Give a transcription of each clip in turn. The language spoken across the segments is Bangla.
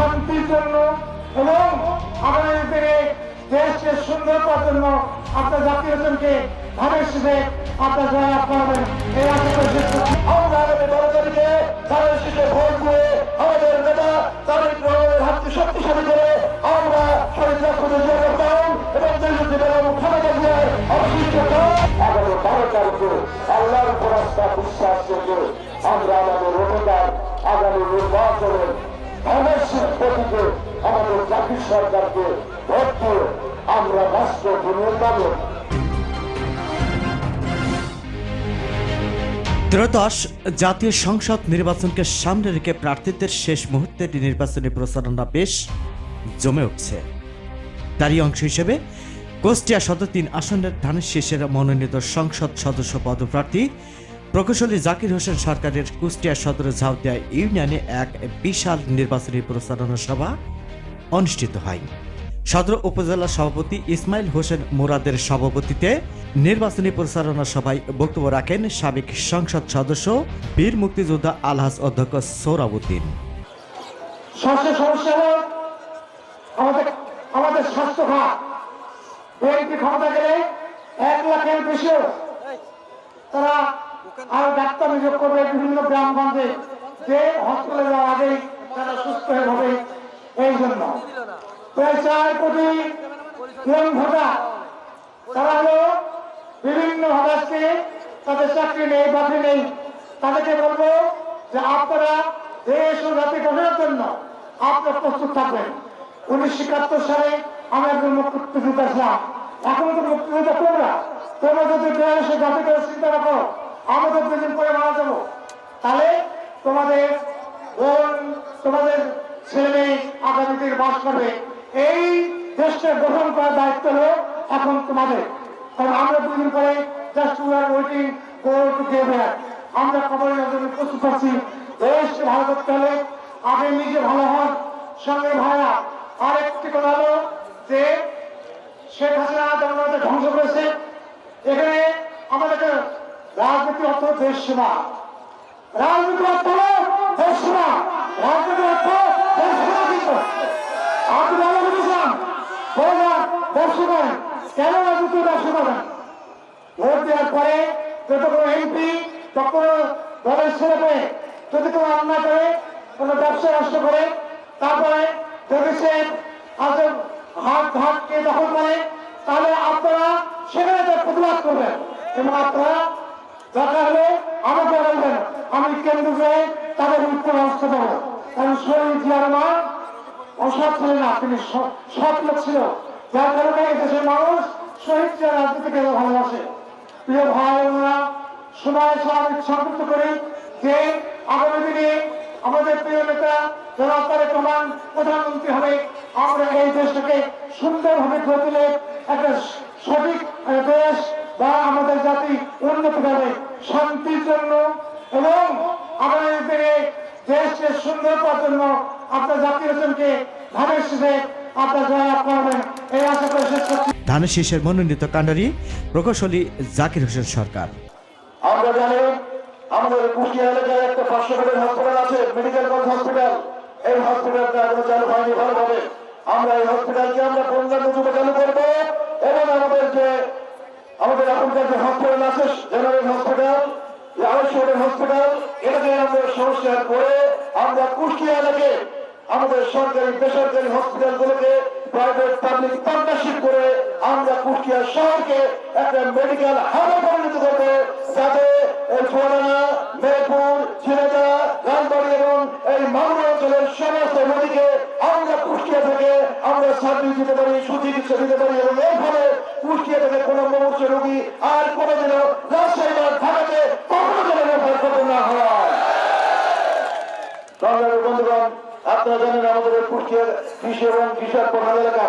শান্তির জন্য এবং আগামী দিনে দেশকে সুন্দর করার জন্য আপনার জাতীয় শীষে আপনার করাবেন এই। আমরা আমাদের নেতা আগামী আগামী নির্বাচনে শীষ আমাদের জাতির সরকারকে দিয়ে আমরা রাষ্ট্র নির্মাণের ত্রয়োদশ জাতীয় সংসদ নির্বাচনকে সামনে রেখে প্রার্থীদের শেষ মুহূর্তের নির্বাচনী প্রচারণা বেশ জমে উঠছে। তারই অংশ হিসেবে কুষ্টিয়া সদর তিন আসনের ধানের শেষের মনোনীত সংসদ সদস্য পদপ্রার্থী প্রকৌশলী জাকির হোসেন সরকারের কুষ্টিয়া সদর ঝাউদিয়া ইউনিয়নে এক বিশাল নির্বাচনী প্রচারণা সভা অনুষ্ঠিত হয়। সদর উপজেলা সভাপতি ইসমাইল হোসেন মোরাদের সভাপতিতে নির্বাচনী প্রচারণা সভায় বক্তব্য রাখেন সাবেক সংসদ সদস্য, বীর মুক্তিযোদ্ধা আলহাজ অধ্যক্ষ সৌরাবুদ্দিন তারা আরও ডাক্তার নিয়োগ করবে বিভিন্ন গ্রামগঞ্জে। যে হসপিটালে যাওয়ার আগেই তারা সুস্থ হয়ে হবে এই জন্য প্রায় চার কোটি ভোটার, তারা হলো বিভিন্ন ভাবে তাদের চাকরি নেই, বাকরি নেই। তাদেরকে বলব যে আপনারা দেশ ও জাতি গঠনের জন্য আপনারা প্রস্তুত থাকবেন। উনিশশো একাত্তর সালে আমি একজন মুক্তিযোদ্ধা ছিলাম। এখন তো মুক্তিযোদ্ধা তোমরা। তোমরা যদি দেশে জাতি করে চিন্তা রাখো আমাদের দুদিন পরে মারা যাব। তাহলে তোমাদের বোন, তোমাদের ছেলে মেয়ে বাস করবে। এই দেশকে গ্রহণ করার দায়িত্ব হলো এখন তোমাদের। কারণ আমরা দুদিন পরে জাস্ট আমরা খবরের জন্য প্রস্তুত আছি, দেশকে ভালো করতে হলে আগে নিজে ভালো হন, সঙ্গে ভাইরা। আরেকটি কথা হলো যে শেখ হাসিনা ধ্বংস করেছে। এখানে আমাদেরকে রাজনীতি অর্থ দেশ সেবা রাজনীতি অর্থ দেশ সেবা রাজনীতি অর্থ দেশ সেবা কিন্তু আপনি ভালো বুঝেছেন। বললাম ব্যবসা করেন কেন রাজনীতি ব্যবসা করেন ভোট দেওয়ার পরে যত কোনো এমপি কোনো দলের ছেলে যদি কোনো অন্যায় করে, কোনো ব্যবসা নষ্ট করে, তারপরে যদি সে আজকে হাত ঘাটকে দখল করে, তাহলে আপনারা সেখানে প্রতিবাদ করবেন। এবং আপনারা দরকার হলে আমাকে বলবেন, আমি কেন্দ্র তাদের উত্তর ব্যবস্থা দেবো কারণ শহীদ জিয়ার মা অসৎ ছিল না, তিনি সৎ লোক ছিল। যার কারণে দেশের মানুষ শহীদ জিয়া রাজনীতিকে ভালোবাসে। প্রিয় ভাই বোনেরা, সময় স্বাভাবিক সংযুক্ত করে যে আগামী দিনে আমাদের প্রিয় নেতা যারা তারেক রহমান প্রধানমন্ত্রী হবে, আমরা এই দেশটাকে সুন্দরভাবে গড়ে একটা সঠিক আহ, দেশ বা আমাদের জাতি উন্নতি হবে শান্তির জন্য এবং আগামী দিনে দেশকে সুন্দর করার জন্য আপনার জাতীয় হোসেনকে ধানের শীষে আপনার জয়লাভ করাবেন এই আশা করে শেষ ধানের শীষের মনোনীত কাণ্ডারি প্রকৌশলী জাকির হোসেন সরকার। আমরা জানি আমাদের কুষ্টিয়া এলাকায় একটা পাঁচশো বেডের হসপিটাল আছে, মেডিকেল কলেজ হসপিটাল এই হসপিটালটা এখনও চালু হয়নি ভালোভাবে। আমরা এই হসপিটালকে আমরা পূর্ণাঙ্গ রূপে চালু করব এবং আমাদের যে আমাদের এখনকার যে হসপিটাল আছে, জেনারেল হসপিটাল আড়াইশো হসপিটাল এটাকে আমরা সংস্কার করে আমরা কুষ্টিয়া এলাকায় আমাদের সরকারি, বেসরকারি হসপিটাল গুলোকে প্রাইভেট পাবলিক পার্টনারশিপ করে আমরা কুষ্টিয়া শহরকে একটা মেডিকেল হাবে পরিণত করব। যাতে এই ফোরানা মেহেরপুর ঝিনাইদা রাজবাড়ি এবং এই মাগুরা অঞ্চলের সমস্ত নদীকে আমরা কুষ্টিয়া থেকে আমরা সার্ভিস দিতে পারি, সুচিকিৎসা দিতে পারি এবং এর ফলে কুষ্টিয়া থেকে কোনো মুমূর্ষ রোগী আর কোনোদিনও রাজশাহী বা ঢাকাতে কখনো যেন রেফার করতে না হয়। বন্ধুগণ, আপনারা জানেন আমাদের কুষ্টিয়ার কৃষি এবং কৃষক প্রধান এলাকা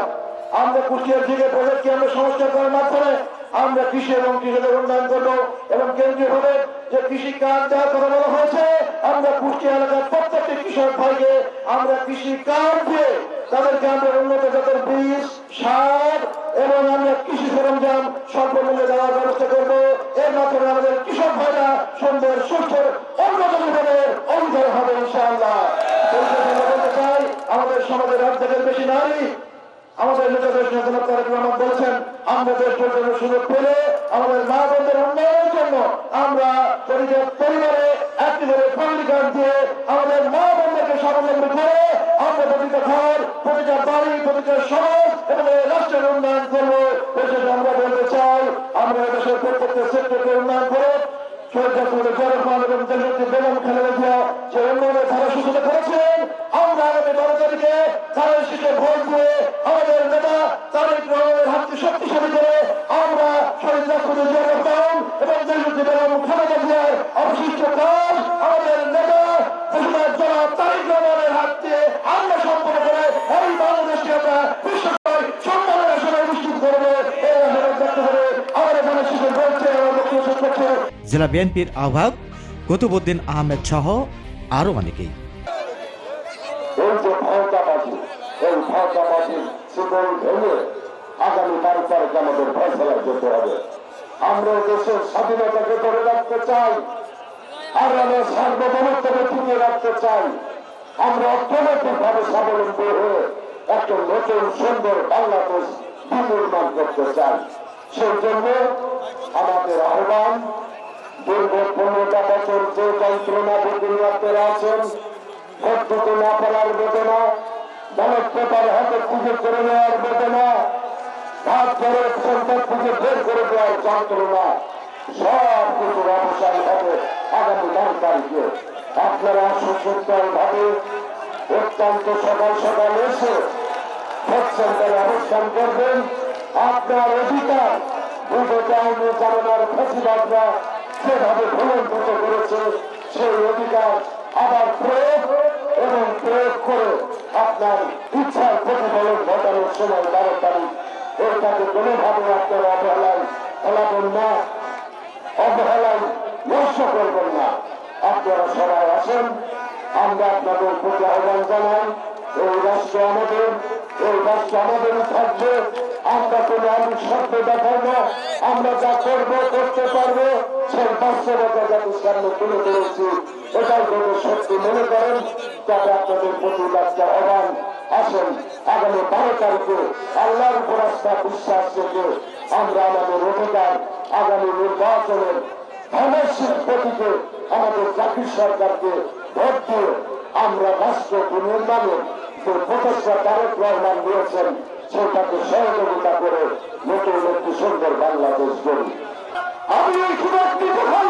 আমরা কুষ্টিয়ার দিকে প্রজেক্টকে আমরা সংস্কার করার মাধ্যমে আমরা কৃষি এবং কৃষকের উন্নয়ন করব এবং কেন্দ্রীয় ভাবে যে কৃষি কার্ড দেওয়ার কথা বলা হয়েছে, আমরা কুষ্টিয়া এলাকার প্রত্যেকটি কৃষক ভাইকে আমরা কৃষি কার্ড দিয়ে তাদেরকে আমরা উন্নত জাতের বীজ, সার এবং আমরা কৃষি সরঞ্জাম স্বল্প মূল্যে দেওয়ার ব্যবস্থা করব। এর মাধ্যমে আমাদের কৃষক ভাইরা সুন্দর, সুস্থ অন্যতম ভাবে অধিকার হবে ইনশাআল্লাহ। আমাদের সমাজের অর্ধেকের বেশি নারী আমাদের নেতা দেশ নেতা তারেক রহমান বলেছেন, আমরা দেশ পরিচালনার সুযোগ পেলে আমাদের মা বোনদের উন্নয়নের জন্য আমরা পরিবারে একটি করে ফ্যামিলি কার্ড দিয়ে আমাদের মা বোনদেরকে স্বাবলম্বী করে আমরা প্রতিটা ঘর, প্রতিটা বাড়ি, প্রতিটা সমাজ এবং রাষ্ট্রের উন্নয়ন করব। দেশের আমরা বলতে চাই, আমরা দেশের প্রত্যেকটা সেক্টরকে উন্নয়ন করে সরকার রহমান এবং দেশটি বেগম খালেদা জিয়া যে উন্নয়নের ধারা সূচনা করেছিলেন আমরা আগামী বারো তারিখে শীতে ভোট দিয়ে আমাদের নেতা রহমানের হাতকে শক্তিশালী করে আমরা এবং অবশিষ্ট কাজ আমাদের নেতা তারেক রহমানের হাত দিয়ে আমরা সম্পন্ন করে এই বাংলাদেশকে আমরা আমার জেলা বিএনপির আহ্বায়ক কুতুবুদ্দিন আহমেদ সহ আরও অনেকেই। বারো আমাদের ফয়সলা করতে হবে। আমরা দেশের স্বাধীনতাকে ধরে রাখতে চাই। আগামের সার্বভৌমত্বকে টিকিয়ে রাখতে চাই। আমরা অর্থনৈতিক ভাবে স্বাবলম্বী হয়ে একটা নতুন সুন্দর বাংলাদেশ বিনির্মাণ করতে চাই। সেই জন্য আমাদের আহ্বান, দীর্ঘ পনেরোটা বছর যে যন্ত্রণা দুনিয়াতে আছেন পদ্ধতি না করার বেদনা পেপার হাতে পুজো করে নেওয়ার বেদনা ভাত করে সন্তান পুজো বের করে দেওয়ার যন্ত্রণা সব কিছুর অবসান হবে আগামী বারো তারিখে। আপনারা সুসুন্দর ভাবে অত্যন্ত সকাল সকাল এসে ভোট সেন্টারে অবস্থান করবেন। আপনার অধিকার আইনে জানানোর ফেসিবাদরা যেভাবে ভুলন্ডিত করেছে, সেই অধিকার আবার প্রয়োগ এবং প্রয়োগ করে আপনার ইচ্ছার প্রতিফলন ঘটানোর সময় বারো তারিখ এটাকে কোনোভাবে আপনারা অবহেলায় ফেলাবেন না, অবহেলায় নষ্ট করবেন না। আপনারা সবাই আসেন, আমরা আপনাদের প্রতি আহ্বান জানাই, এই রাষ্ট্র আমাদের, এই রাষ্ট্র আমাদেরই থাকবে। আমরা কোনো আমি শব্দ দেখাই না, আমরা যা করব, করতে পারব, সেই বাস্তবতা জাতির সামনে তুলে ধরেছি, এটাই যদি সত্যি মনে করেন তবে আপনাদের প্রতি একটা সেটাকে সহযোগিতা করে নতুন একটি সুন্দর বাংলাদেশ গড়ি। আমি এই সুযোগটি কোথায়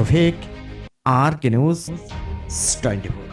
Rafiq R K news twenty four